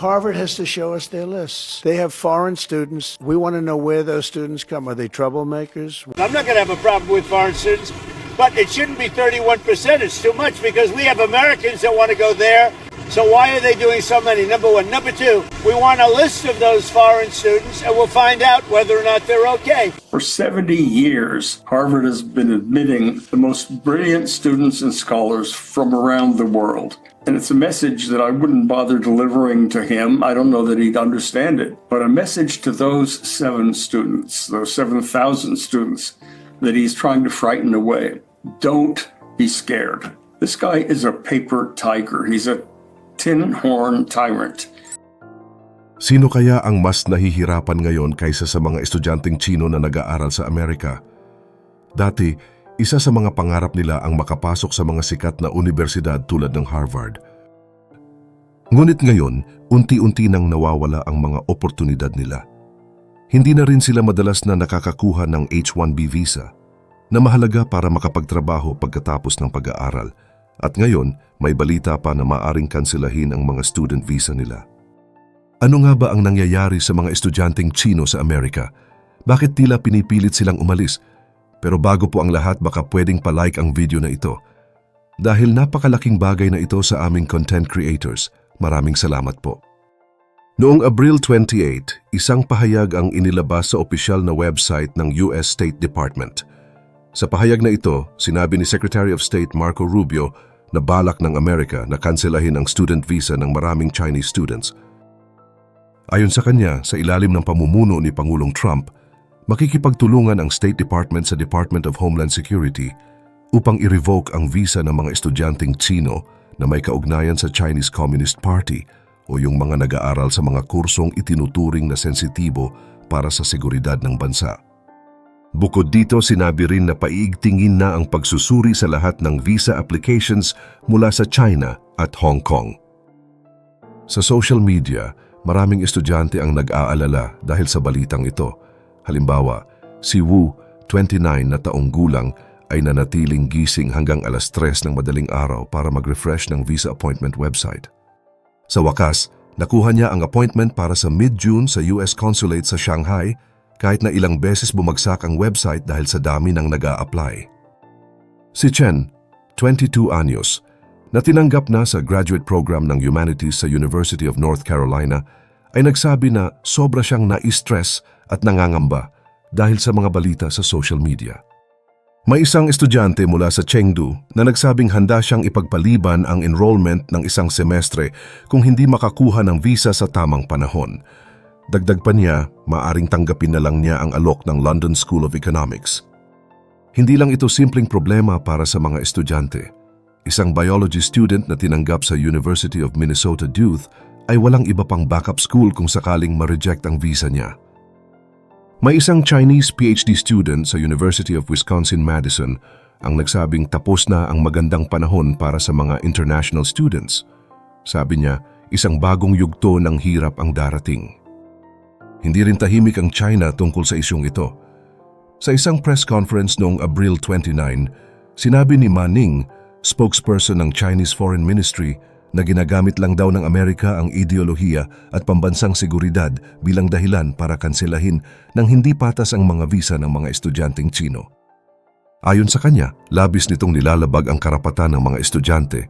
Harvard has to show us their lists. They have foreign students. We want to know where those students come. Are they troublemakers? I'm not going to have a problem with foreign students, but it shouldn't be 31%. It's too much because we have Americans that want to go there. So why are they doing so many? Number one. Number two, we want a list of those foreign students and we'll find out whether or not they're okay. For 70 years, Harvard has been admitting the most brilliant students and scholars from around the world. And it's a message that I wouldn't bother delivering to him. I don't know that he'd understand it, but a message to those seven students, those 7,000 students that he's trying to frighten away. Don't be scared. This guy is a paper tiger. He's a tin horn tyrant. Sino kaya ang mas nahihirapan ngayon kaysa sa mga estudyanteng Chino na nag-aaral sa Amerika? Dati, isa sa mga pangarap nila ang makapasok sa mga sikat na universidad tulad ng Harvard. Ngunit ngayon, unti-unti nang nawawala ang mga oportunidad nila. Hindi na rin sila madalas na nakakakuha ng H-1B visa na mahalaga para makapagtrabaho pagkatapos ng pag-aaral at ngayon may balita pa na maaring kansilahin ang mga student visa nila. Ano nga ba ang nangyayari sa mga estudyanteng Chino sa Amerika? Bakit tila pinipilit silang umalis? Pero bago po ang lahat baka pwedeng palike ang video na ito. Dahil napakalaking bagay na ito sa aming content creators, maraming salamat po. Noong Abril 28, isang pahayag ang inilabas sa opisyal na website ng US State Department. Sa pahayag na ito, sinabi ni Secretary of State Marco Rubio na balak ng Amerika na kanselahin ang student visa ng maraming Chinese students. Ayon sa kanya, sa ilalim ng pamumuno ni Pangulong Trump, makikipagtulungan ang State Department sa Department of Homeland Security upang i-revoke ang visa ng mga estudyanteng Chino na may kaugnayan sa Chinese Communist Party o yung mga nag-aaral sa mga kursong itinuturing na sensitibo para sa seguridad ng bansa. Bukod dito, sinabi rin na paiigtingin na ang pagsusuri sa lahat ng visa applications mula sa China at Hong Kong. Sa social media, maraming estudyante ang nag-aalala dahil sa balitang ito. Halimbawa, si Wu, 29 na taong gulang, ay nanatiling gising hanggang alas 3 ng madaling araw para mag-refresh ng visa appointment website. Sa wakas, nakuha niya ang appointment para sa mid-June sa US Consulate sa Shanghai kahit na ilang beses bumagsak ang website dahil sa dami ng nag apply Si Chen, 22 anyos, na tinanggap na sa graduate program ng Humanities sa University of North Carolina, ay nagsabi na sobra siyang na-stress at nangangamba dahil sa mga balita sa social media. May isang estudyante mula sa Chengdu na nagsabing handa siyang ipagpaliban ang enrollment ng isang semestre kung hindi makakuha ng visa sa tamang panahon. Dagdag pa niya, maaring tanggapin na lang niya ang alok ng London School of Economics. Hindi lang ito simpleng problema para sa mga estudyante. Isang biology student na tinanggap sa University of Minnesota Duluth ay walang iba pang backup school kung sakaling ma-reject ang visa niya. May isang Chinese PhD student sa University of Wisconsin-Madison ang nagsabing tapos na ang magandang panahon para sa mga international students. Sabi niya, isang bagong yugto ng hirap ang darating. Hindi rin tahimik ang China tungkol sa isyong ito. Sa isang press conference noong Abril 29, sinabi ni Ma Ning, spokesperson ng Chinese Foreign Ministry, na ginagamit lang daw ng Amerika ang ideolohiya at pambansang seguridad bilang dahilan para kanselahin ng hindi patas ang mga visa ng mga estudyanteng Chino. Ayon sa kanya, labis nitong nilalabag ang karapatan ng mga estudyante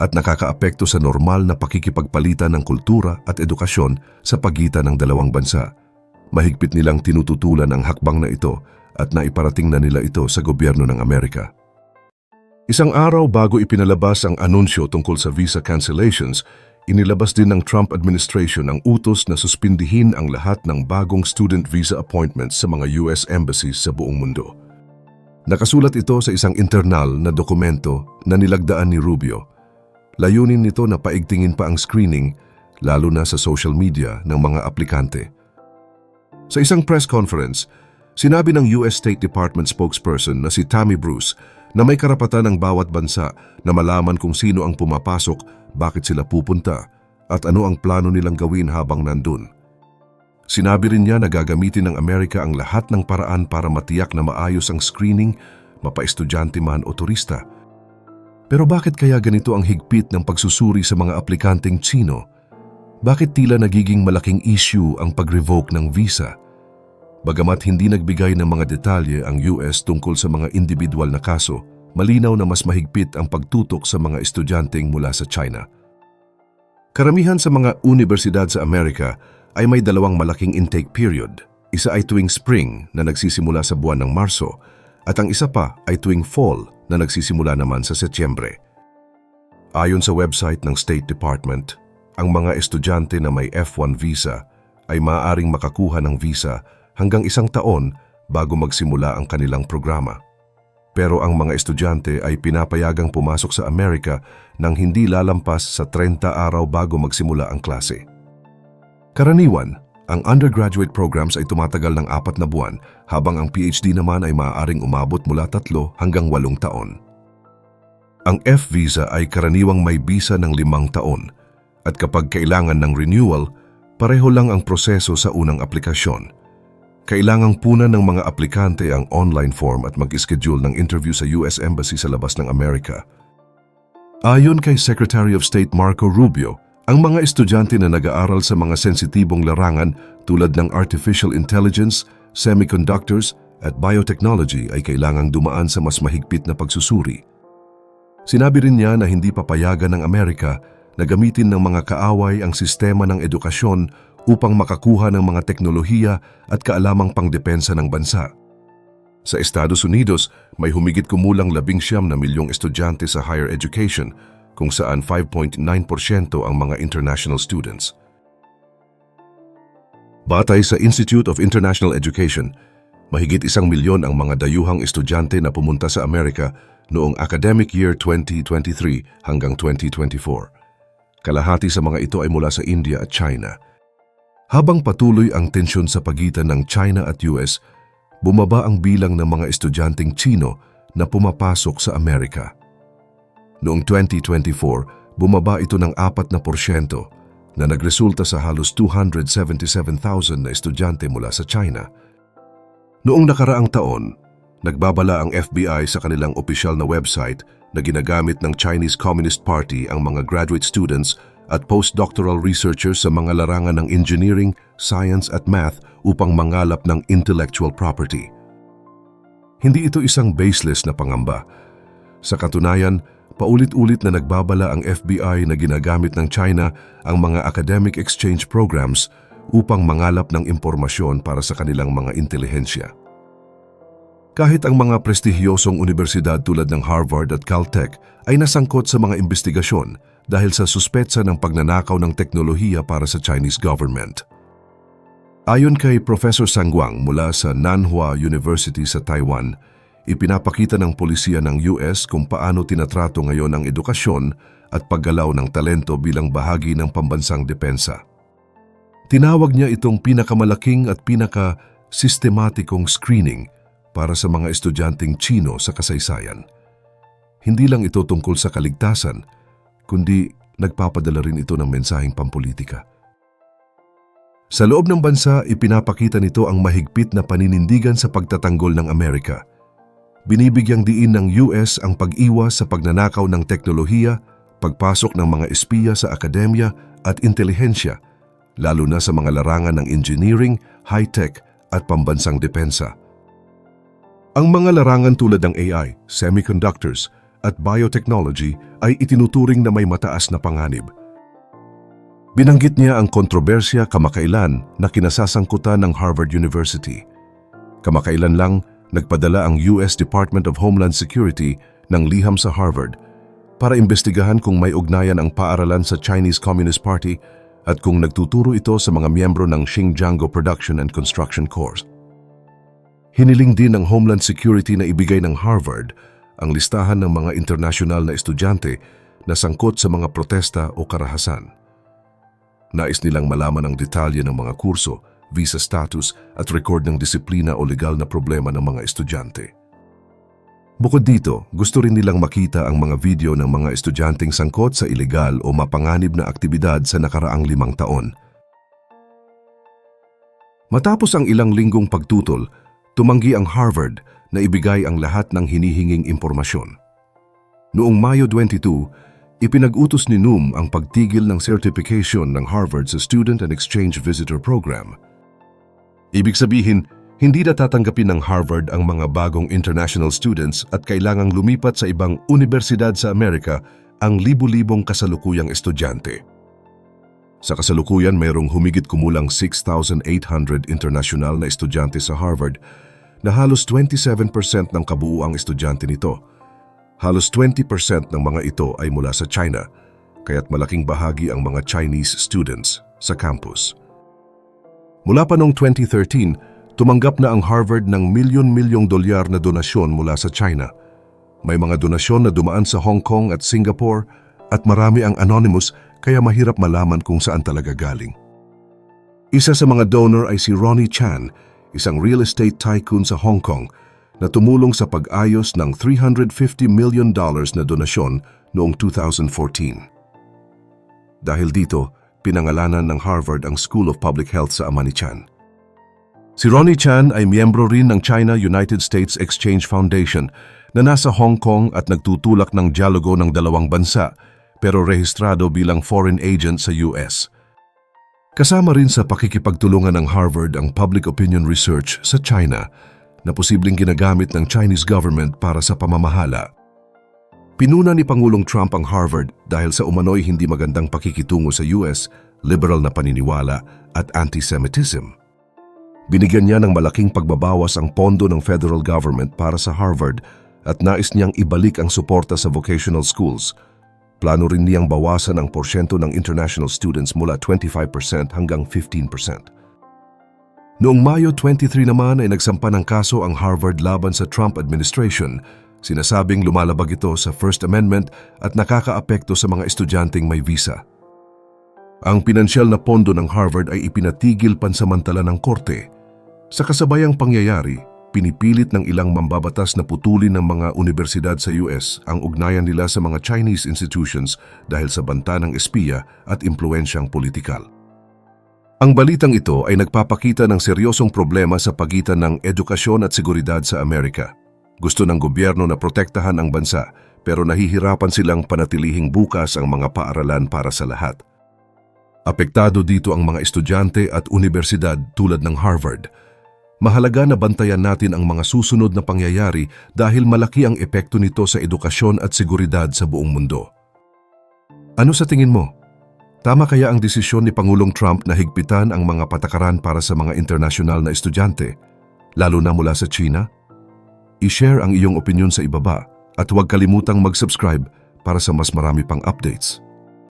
at nakakaapekto sa normal na pakikipagpalitan ng kultura at edukasyon sa pagitan ng dalawang bansa. Mahigpit nilang tinututulan ang hakbang na ito at naiparating na nila ito sa gobyerno ng Amerika. Isang araw bago ipinalabas ang anunsyo tungkol sa visa cancellations, inilabas din ng Trump administration ang utos na suspindihin ang lahat ng bagong student visa appointments sa mga US embassies sa buong mundo. Nakasulat ito sa isang internal na dokumento na nilagdaan ni Rubio Layunin nito na paigtingin pa ang screening, lalo na sa social media ng mga aplikante. Sa isang press conference, sinabi ng US State Department spokesperson na si Tammy Bruce na may karapatan ng bawat bansa na malaman kung sino ang pumapasok, bakit sila pupunta, at ano ang plano nilang gawin habang nandun. Sinabi rin niya na gagamitin ng Amerika ang lahat ng paraan para matiyak na maayos ang screening, mapa-estudyante man o turista, Pero bakit kaya ganito ang higpit ng pagsusuri sa mga aplikanteng Tsino? Bakit tila nagiging malaking issue ang pag-revoke ng visa? Bagamat hindi nagbigay ng mga detalye ang US tungkol sa mga individual na kaso, malinaw na mas mahigpit ang pagtutok sa mga estudyanteng mula sa China. Karamihan sa mga universidad sa Amerika ay may dalawang malaking intake period. Isa ay tuwing spring na nagsisimula sa buwan ng Marso at ang isa pa ay tuwing fall na nagsisimula naman sa Setyembre. Ayon sa website ng State Department, ang mga estudyante na may F1 visa ay maaaring makakuha ng visa hanggang isang taon bago magsimula ang kanilang programa. Pero ang mga estudyante ay pinapayagang pumasok sa Amerika nang hindi lalampas sa 30 araw bago magsimula ang klase. Karaniwan, ang undergraduate programs ay tumatagal ng apat na buwan habang ang PhD naman ay maaaring umabot mula tatlo hanggang walong taon. Ang F-visa ay karaniwang may visa ng limang taon at kapag kailangan ng renewal, pareho lang ang proseso sa unang aplikasyon. Kailangang punan ng mga aplikante ang online form at mag-schedule ng interview sa US Embassy sa labas ng Amerika. Ayon kay Secretary of State Marco Rubio, ang mga estudyante na nag-aaral sa mga sensitibong larangan tulad ng artificial intelligence, semiconductors at biotechnology ay kailangang dumaan sa mas mahigpit na pagsusuri. Sinabi rin niya na hindi papayagan ng Amerika na gamitin ng mga kaaway ang sistema ng edukasyon upang makakuha ng mga teknolohiya at kaalamang pangdepensa ng bansa. Sa Estados Unidos, may humigit kumulang labing siyam na milyong estudyante sa higher education kung saan 5.9% ang mga international students. Batay sa Institute of International Education, mahigit isang milyon ang mga dayuhang estudyante na pumunta sa Amerika noong academic year 2023 hanggang 2024. Kalahati sa mga ito ay mula sa India at China. Habang patuloy ang tensyon sa pagitan ng China at US, bumaba ang bilang ng mga estudyanteng Chino na pumapasok sa Amerika. Noong 2024, bumaba ito ng 4% na nagresulta sa halos 277,000 na estudyante mula sa China. Noong nakaraang taon, nagbabala ang FBI sa kanilang opisyal na website na ginagamit ng Chinese Communist Party ang mga graduate students at postdoctoral researchers sa mga larangan ng engineering, science at math upang mangalap ng intellectual property. Hindi ito isang baseless na pangamba. Sa katunayan, paulit-ulit na nagbabala ang FBI na ginagamit ng China ang mga academic exchange programs upang mangalap ng impormasyon para sa kanilang mga intelihensya. Kahit ang mga prestihiyosong universidad tulad ng Harvard at Caltech ay nasangkot sa mga investigasyon dahil sa suspetsa ng pagnanakaw ng teknolohiya para sa Chinese government. Ayon kay Professor Sangwang mula sa Nanhua University sa Taiwan, ipinapakita ng polisiya ng US kung paano tinatrato ngayon ang edukasyon at paggalaw ng talento bilang bahagi ng pambansang depensa. Tinawag niya itong pinakamalaking at pinaka-sistematikong screening para sa mga estudyanteng Chino sa kasaysayan. Hindi lang ito tungkol sa kaligtasan, kundi nagpapadala rin ito ng mensaheng pampolitika. Sa loob ng bansa, ipinapakita nito ang mahigpit na paninindigan sa pagtatanggol ng Amerika. Binibigyang diin ng US ang pag-iwas sa pagnanakaw ng teknolohiya, pagpasok ng mga espiya sa akademya at intelihensya, lalo na sa mga larangan ng engineering, high-tech at pambansang depensa. Ang mga larangan tulad ng AI, semiconductors at biotechnology ay itinuturing na may mataas na panganib. Binanggit niya ang kontrobersya kamakailan na kinasasangkutan ng Harvard University. Kamakailan lang, nagpadala ang US Department of Homeland Security ng liham sa Harvard para imbestigahan kung may ugnayan ang paaralan sa Chinese Communist Party at kung nagtuturo ito sa mga miyembro ng Xinjiang Production and Construction Corps. Hiniling din ng Homeland Security na ibigay ng Harvard ang listahan ng mga internasyonal na estudyante na sangkot sa mga protesta o karahasan. Nais nilang malaman ang detalye ng mga kurso, visa status at record ng disiplina o legal na problema ng mga estudyante. Bukod dito, gusto rin nilang makita ang mga video ng mga estudyanteng sangkot sa ilegal o mapanganib na aktibidad sa nakaraang limang taon. Matapos ang ilang linggong pagtutol, tumanggi ang Harvard na ibigay ang lahat ng hinihinging impormasyon. Noong Mayo 22, ipinag-utos ni Noom ang pagtigil ng certification ng Harvard sa Student and Exchange Visitor Program. Ibig sabihin, hindi na tatanggapin ng Harvard ang mga bagong international students at kailangang lumipat sa ibang universidad sa Amerika ang libu-libong kasalukuyang estudyante. Sa kasalukuyan, mayroong humigit kumulang 6,800 international na estudyante sa Harvard na halos 27% ng kabuuang estudyante nito. Halos 20% ng mga ito ay mula sa China, kaya't malaking bahagi ang mga Chinese students sa campus. Mula pa noong 2013, tumanggap na ang Harvard ng milyon-milyong dolyar na donasyon mula sa China. May mga donasyon na dumaan sa Hong Kong at Singapore at marami ang anonymous kaya mahirap malaman kung saan talaga galing. Isa sa mga donor ay si Ronnie Chan, isang real estate tycoon sa Hong Kong na tumulong sa pag-ayos ng 350 million dollars na donasyon noong 2014. Dahil dito, pinangalanan ng Harvard ang School of Public Health sa ama ni Chan. Si Ronnie Chan ay miyembro rin ng China-United States Exchange Foundation na nasa Hong Kong at nagtutulak ng dialogo ng dalawang bansa pero rehistrado bilang foreign agent sa US. Kasama rin sa pakikipagtulungan ng Harvard ang public opinion research sa China na posibleng ginagamit ng Chinese government para sa pamamahala. Pinuna ni Pangulong Trump ang Harvard dahil sa umano'y hindi magandang pakikitungo sa US, liberal na paniniwala at anti-Semitism. Binigyan niya ng malaking pagbabawas ang pondo ng federal government para sa Harvard at nais niyang ibalik ang suporta sa vocational schools. Plano rin niyang bawasan ang porsyento ng international students mula 25% hanggang 15%. Noong Mayo 23 naman ay nagsampa ng kaso ang Harvard laban sa Trump administration. Sinasabing lumalabag ito sa First Amendment at nakakaapekto sa mga estudyanteng may visa. Ang pinansyal na pondo ng Harvard ay ipinatigil pansamantala ng korte. Sa kasabayang pangyayari, pinipilit ng ilang mambabatas na putulin ng mga universidad sa US ang ugnayan nila sa mga Chinese institutions dahil sa banta ng espiya at impluensyang politikal. Ang balitang ito ay nagpapakita ng seryosong problema sa pagitan ng edukasyon at seguridad sa Amerika. Gusto ng gobyerno na protektahan ang bansa pero nahihirapan silang panatilihing bukas ang mga paaralan para sa lahat. Apektado dito ang mga estudyante at universidad tulad ng Harvard. Mahalaga na bantayan natin ang mga susunod na pangyayari dahil malaki ang epekto nito sa edukasyon at seguridad sa buong mundo. Ano sa tingin mo? Tama kaya ang desisyon ni Pangulong Trump na higpitan ang mga patakaran para sa mga internasyonal na estudyante, lalo na mula sa China? I-share ang iyong opinion sa ibaba at huwag kalimutang mag-subscribe para sa mas marami pang updates.